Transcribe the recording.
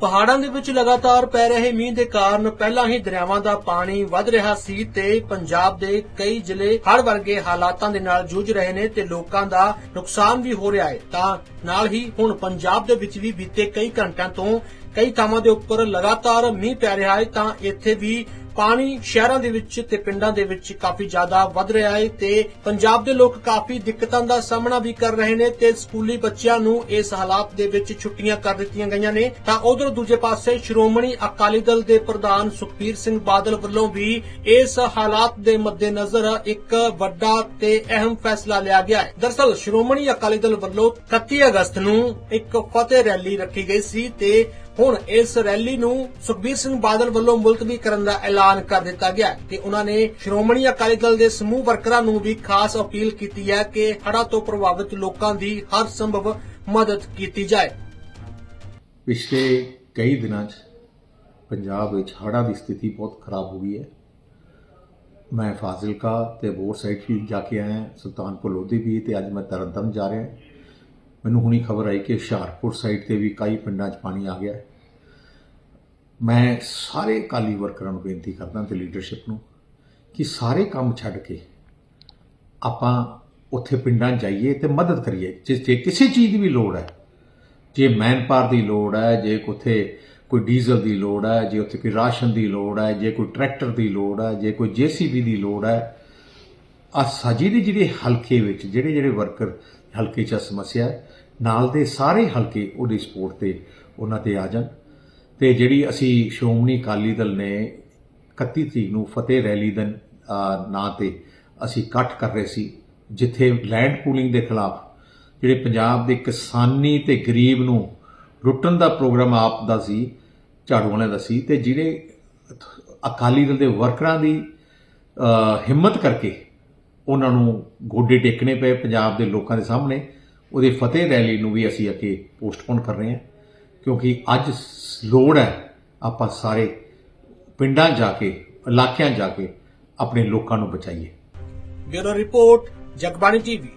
ਪਹਾੜਾਂ ਦੇ ਵਿੱਚ ਲਗਾਤਾਰ ਪੈ ਰਹੇ ਮੀਂਹ ਦੇ ਕਾਰਨ ਪਹਿਲਾਂ ਹੀ ਦਰਿਆਵਾਂ ਦਾ ਪਾਣੀ ਵੱਧ ਰਿਹਾ ਸੀ ਤੇ ਪੰਜਾਬ ਦੇ ਕਈ ਜ਼ਿਲ੍ਹੇ ਹੜ ਵਰਗੇ ਹਾਲਾਤਾਂ ਦੇ ਨਾਲ ਜੂਝ ਰਹੇ ਨੇ ਤੇ ਲੋਕਾਂ ਦਾ ਨੁਕਸਾਨ ਵੀ ਹੋ ਰਿਹਾ ਹੈ। ਤਾਂ ਨਾਲ ਹੀ ਹੁਣ ਪੰਜਾਬ ਦੇ ਵਿੱਚ ਵੀ ਬੀਤੇ ਕਈ ਘੰਟਿਆਂ ਤੋਂ ਕਈ ਥਾਵਾਂ ਦੇ ਉੱਪਰ ਲਗਾਤਾਰ ਮੀਂਹ ਪੈ ਰਿਹਾ ਹੈ ਤਾਂ ਇੱਥੇ ਵੀ ਪਾਣੀ ਸ਼ਹਿਰਾਂ ਦੇ ਵਿੱਚ ਤੇ ਪਿੰਡਾਂ ਦੇ ਵਿੱਚ ਕਾਫੀ ਜ਼ਿਆਦਾ ਵੱਧ ਰਿਹਾ ਹੈ ਤੇ ਪੰਜਾਬ ਦੇ ਲੋਕ ਕਾਫੀ ਦਿੱਕਤਾਂ ਦਾ ਸਾਹਮਣਾ ਵੀ ਕਰ ਰਹੇ ਨੇ ਤੇ ਸਕੂਲੀ ਬੱਚਿਆਂ ਨੂੰ ਇਸ ਹਾਲਾਤ ਦੇ ਵਿੱਚ ਛੁੱਟੀਆਂ ਕਰ ਦਿੱਤੀਆਂ ਗਈਆਂ ਨੇ। ਤਾਂ ਉਧਰ ਦੂਜੇ ਪਾਸੇ ਸ਼੍ਰੋਮਣੀ ਅਕਾਲੀ ਦਲ ਦੇ ਪ੍ਰਧਾਨ ਸੁਖਬੀਰ ਸਿੰਘ ਬਾਦਲ ਵੱਲੋਂ ਵੀ ਇਸ ਹਾਲਾਤ ਦੇ ਮੱਦੇਨਜ਼ਰ ਇੱਕ ਵੱਡਾ ਤੇ ਅਹਿਮ ਫੈਸਲਾ ਲਿਆ ਗਿਆ ਹੈ। ਦਰਸਲ ਸ਼੍ਰੋਮਣੀ ਅਕਾਲੀ ਦਲ ਵੱਲੋਂ 31 ਅਗਸਤ ਨੂੰ ਇੱਕ ਫਤਿਹ ਰੈਲੀ ਰੱਖੀ ਗਈ ਸੀ ਤੇ ਹੁਣ ਇਸ ਰੈਲੀ ਨੂੰ ਸੁਖਬੀਰ ਸਿੰਘ ਬਾਦਲ ਵੱਲੋਂ ਮੁਲਤਵੀ ਕਰਨ ਦਾ ਐਲਾਨ ਕਰ ਦਿੱਤਾ ਗਿਆ ਤੇ ਉਹਨਾਂ ਨੇ ਸ਼੍ਰੋਮਣੀ ਅਕਾਲੀ ਦਲ ਦੇ ਸਮੂਹ ਵਰਕਰਾਂ ਨੂੰ ਵੀ ਖਾਸ ਅਪੀਲ ਕੀਤੀ ਹੈ ਕਿ ਹੜ੍ਹਾਂ ਤੋਂ ਪ੍ਰਭਾਵਿਤ ਲੋਕਾਂ ਦੀ ਹਰ ਸੰਭਵ ਮਦਦ ਕੀਤੀ ਜਾਏ। ਪਿਛਲੇ ਕਈ ਦਿਨਾਂ 'ਚ ਪੰਜਾਬ ਵਿੱਚ ਹੜ੍ਹਾਂ ਦੀ ਸਥਿਤੀ ਬਹੁਤ ਖਰਾਬ ਹੋ ਗਈ ਹੈ। ਮੈਂ ਫਾਜ਼ਿਲਕਾ ਤੇ ਬੋਰ ਸਾਈਡ ਵੀ ਜਾ ਕੇ ਆਇਆ, ਸੁਲਤਾਨਪੁਰ ਲੋਧੀ ਵੀ ਤੇ ਅੱਜ ਮੈਂ ਤਰਨਤਾਰਨ ਜਾ ਰਿਹਾ। ਮੈਨੂੰ ਹੁਣੀ ਖਬਰ ਆਈ ਕਿ ਹੁਸ਼ਿਆਰਪੁਰ ਸਾਈਡ ਤੇ ਵੀ ਕਈ ਪਿੰਡਾਂ 'ਚ ਪਾਣੀ ਆ ਗਿਆ। ਹੈ ਮੈਂ ਸਾਰੇ ਕਾਲੀ ਵਰਕਰਾਂ ਨੂੰ ਬੇਨਤੀ ਕਰਦਾ ਤੇ ਲੀਡਰਸ਼ਿਪ ਨੂੰ ਕਿ ਸਾਰੇ ਕੰਮ ਛੱਡ ਕੇ ਆਪਾਂ ਉੱਥੇ ਪਿੰਡਾਂ 'ਚ ਜਾਈਏ ਤੇ ਮਦਦ ਕਰੀਏ। ਜੇ ਜੇ ਕਿਸੇ ਚੀਜ਼ ਦੀ ਵੀ ਲੋੜ ਹੈ, ਜੇ ਮੈਨਪਾਵਰ ਦੀ ਲੋੜ ਹੈ, ਜੇ ਉੱਥੇ ਕੋਈ ਡੀਜ਼ਲ ਦੀ ਲੋੜ ਹੈ, ਜੇ ਉੱਥੇ ਕੋਈ ਰਾਸ਼ਨ ਦੀ ਲੋੜ ਹੈ, ਜੇ ਕੋਈ ਟਰੈਕਟਰ ਦੀ ਲੋੜ ਹੈ, ਜੇ ਕੋਈ ਜੀਸੀਬੀ ਦੀ ਲੋੜ ਹੈ ਆ ਸਾਜੀ ਦੇ ਜਿਹੜੇ ਹਲਕੇ ਵਿੱਚ ਜਿਹੜੇ ਜਿਹੜੇ ਵਰਕਰ ਹਲਕੇ 'ਚ ਸਮੱਸਿਆ ਨਾਲ ਦੇ ਸਾਰੇ ਹਲਕੇ ਉਹਦੀ ਸਪੋਰਟ ਤੇ ਉਹਨਾਂ ਤੇ ਆ ਜਾਣ। ਤੇ ਜਿਹੜੀ ਅਸੀਂ ਸ਼੍ਰੋਮਣੀ ਅਕਾਲੀ ਦਲ ਨੇ 31 ਤਰੀਕ ਨੂੰ ਫਤਿਹ ਰੈਲੀ ਦੇ ਨਾਂ ਤੇ ਅਸੀਂ ਇਕੱਠ ਕਰ ਰਹੇ ਸੀ, ਜਿੱਥੇ ਲੈਂਡ ਪੂਲਿੰਗ ਦੇ ਖਿਲਾਫ ਜਿਹੜੇ ਪੰਜਾਬ ਦੇ ਕਿਸਾਨੀ ਤੇ ਗਰੀਬ ਨੂੰ ਲੁੱਟਣ ਦਾ ਪ੍ਰੋਗਰਾਮ ਆਪ ਦਾ ਸੀ, ਝਾੜੂ ਵਾਲਿਆਂ ਦਾ ਸੀ, ਤੇ ਜਿਹੜੇ ਅਕਾਲੀ ਦਲ ਦੇ ਵਰਕਰਾਂ ਦੀ ਹਿੰਮਤ ਕਰਕੇ ਉਹਨਾਂ ਨੂੰ ਗੋਡੇ ਟੇਕਣੇ ਪਏ ਪੰਜਾਬ ਦੇ ਲੋਕਾਂ ਦੇ ਸਾਹਮਣੇ, ਉਹਦੀ ਫਤਿਹ ਰੈਲੀ ਨੂੰ ਵੀ ਅਸੀਂ ਅੱਗੇ ਪੋਸਟਪੋਨ ਕਰ ਰਹੇ ਹਾਂ। ਕਿਉਂਕਿ ਅੱਜ ਲੋੜ ਹੈ ਆਪਾਂ ਸਾਰੇ ਪਿੰਡਾਂ ਜਾ ਕੇ, ਇਲਾਕਿਆਂ ਜਾ ਕੇ ਆਪਣੇ ਲੋਕਾਂ ਨੂੰ ਬਚਾਈਏ। Bureau report, Jagbani TV.